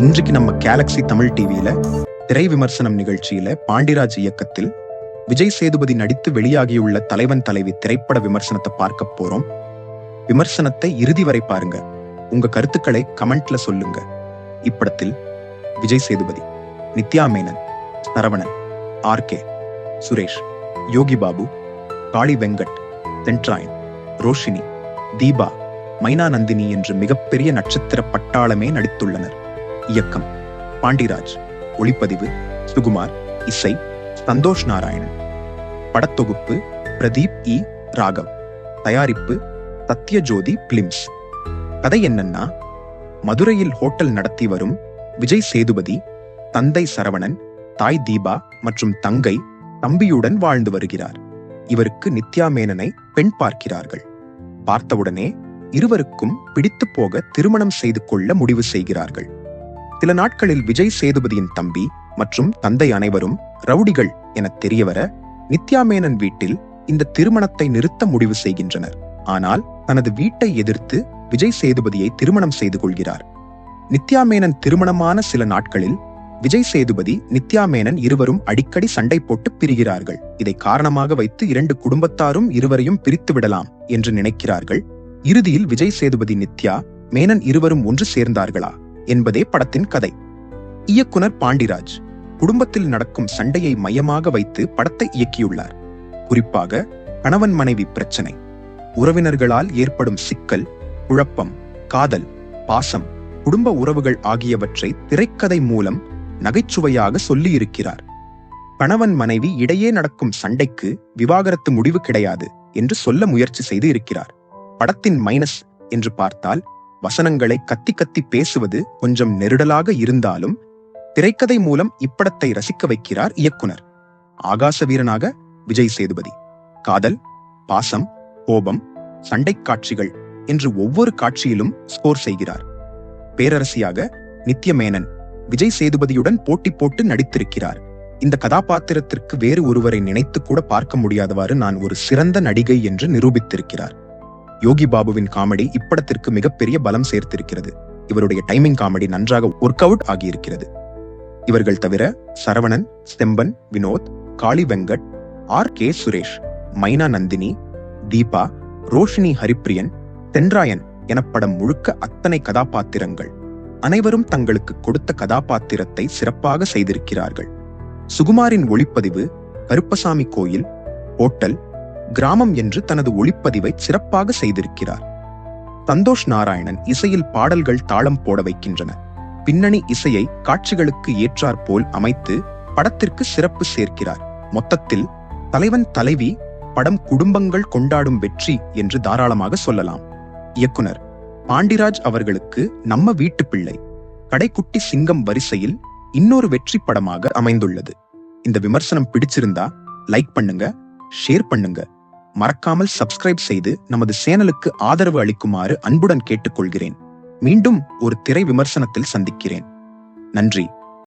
இன்றைக்கு நம்ம கேலக்ஸி தமிழ் டிவியில திரை விமர்சனம் நிகழ்ச்சியில பாண்டிராஜ் இயக்கத்தில் விஜய் சேதுபதி நடித்து வெளியாகியுள்ள தலைவன் தலைவி திரைப்பட விமர்சனத்தை பார்க்க போறோம். விமர்சனத்தை இறுதி வரை பாருங்க. உங்க கருத்துக்களை கமெண்ட்ல சொல்லுங்க. இப்படத்தில் விஜய் சேதுபதி நித்யா மேனன் நரவணன் ஆர் கே சுரேஷ் யோகி பாபு காளி வெங்கட் தென்ட்ராயன் ரோஷினி தீபா மைனா நந்தினி என்று மிகப்பெரிய நட்சத்திர பட்டாளமே நடித்துள்ளனர். இயக்கம். பாண்டிராஜ் ஒளிப்பதிவு சுகுமார். இசை சந்தோஷ் நாராயணன். படத்தொகுப்பு பிரதீப் இ. ராகவ். தயாரிப்பு சத்யஜோதி பிலிம்ஸ். கதை என்னன்னா மதுரையில் ஹோட்டல் நடத்தி வரும் விஜய் சேதுபதி தந்தை சரவணன் தாய் தீபா மற்றும் தங்கை தம்பியுடன் வாழ்ந்து வருகிறார். இவருக்கு நித்யா மேனனை பெண் பார்க்கிறார்கள். பார்த்தவுடனே இருவருக்கும் பிடித்துப் போக திருமணம் செய்து கொள்ள முடிவு செய்கிறார்கள். சில நாட்களில் விஜய் சேதுபதியின் தம்பி மற்றும் தந்தை அனைவரும் ரவுடிகள் என தெரியவர நித்யாமேனன் வீட்டில் இந்த திருமணத்தை நிறுத்த முடிவு செய்கின்றனர். ஆனால் தனது வீட்டை எதிர்த்து விஜய் சேதுபதியை திருமணம் செய்து கொள்கிறார். நித்யாமேனன் திருமணமான சில நாட்களில் விஜய் சேதுபதி நித்யாமேனன் இருவரும் அடிக்கடி சண்டை போட்டு பிரிகிறார்கள். இதை காரணமாக வைத்து இரண்டு குடும்பத்தாரும் இருவரையும் பிரித்து விடலாம் என்று நினைக்கிறார்கள். இறுதியில் விஜய் சேதுபதி நித்யா மேனன் இருவரும் ஒன்று சேர்ந்தார்களா? என்பதே படத்தின் கதை. இயக்குனர் பாண்டிராஜ் குடும்பத்தில் நடக்கும் சண்டையை மையமாக வைத்து படத்தை இயக்கியுள்ளார். குறிப்பாக கணவன் மனைவி பிரச்சனை உறவினர்களால் ஏற்படும் சிக்கல் குழப்பம் காதல் பாசம் குடும்ப உறவுகள் ஆகியவற்றை திரைக்கதை மூலம் நகைச்சுவையாக சொல்லியிருக்கிறார். கணவன் மனைவி இடையே நடக்கும் சண்டைக்கு விவாகரத்து முடிவு கிடையாது என்று சொல்ல முயற்சி செய்து இருக்கிறார். படத்தின் மைனஸ் என்று பார்த்தால் வசனங்களை கத்தி கத்தி பேசுவது கொஞ்சம் நெருடலாக இருந்தாலும் திரைக்கதை மூலம் இப்படத்தை ரசிக்க வைக்கிறார் இயக்குனர். ஆகாச வீரனாக விஜய் சேதுபதி. காதல் பாசம் கோபம் சண்டைக் காட்சிகள் என்று ஒவ்வொரு காட்சியிலும் ஸ்கோர் செய்கிறார். பேரரசியாக நித்ய மேனன் விஜய் சேதுபதியுடன் போட்டி போட்டு நடித்திருக்கிறார். இந்த கதாபாத்திரத்திற்கு வேறு ஒருவரை நினைத்து கூட பார்க்க முடியாதவாறு நான் ஒரு சிறந்த நடிகை என்று நிரூபித்திருக்கிறார். யோகி பாபுவின் காமெடி இப்படத்திற்கு மிகப்பெரிய பலம் சேர்த்திருக்கிறது. இவருடைய டைமிங் காமெடி நன்றாக ஒர்க் அவுட் ஆகியிருக்கிறது. இவர்கள் தவிர சரவணன் செம்பன் வினோத் காளி வெங்கட் ஆர் கே சுரேஷ் மைனா நந்தினி தீபா ரோஷினி ஹரிப்ரியன் தென்ராயன் எனப்படம் முழுக்க அத்தனை கதாபாத்திரங்கள். அனைவரும் தங்களுக்கு கொடுத்த கதாபாத்திரத்தை சிறப்பாக செய்திருக்கிறார்கள். சுகுமாரின் ஒளிப்பதிவு கருப்பசாமி கோயில் ஹோட்டல் கிராமம் என்று தனது ஒளிப்பதிவை சிறப்பாக செய்திருக்கிறார். சந்தோஷ் நாராயணன் இசையில் பாடல்கள் தாளம் போட வைக்கின்றன. பின்னணி இசையை காட்சிகளுக்கு ஏற்றாற்போல் அமைத்து படத்திற்கு சிறப்பு சேர்க்கிறார். மொத்தத்தில் தலைவன் தலைவி படம் குடும்பங்கள் கொண்டாடும் வெற்றி என்று தாராளமாக சொல்லலாம். இயக்குனர் பாண்டிராஜ் அவர்களுக்கு நம்ம வீட்டு பிள்ளை கடைக்குட்டி சிங்கம் வரிசையில் இன்னொரு வெற்றி படமாக அமைந்துள்ளது. இந்த விமர்சனம் பிடிச்சிருந்தா லைக் பண்ணுங்க ஷேர் பண்ணுங்க. மறக்காமல் சப்ஸ்கிரைப் செய்து நமது சேனலுக்கு ஆதரவு அளிக்குமாறு அன்புடன் கேட்டுக்கொள்கிறேன். மீண்டும் ஒரு திரை விமர்சனத்தில் சந்திக்கிறேன். நன்றி.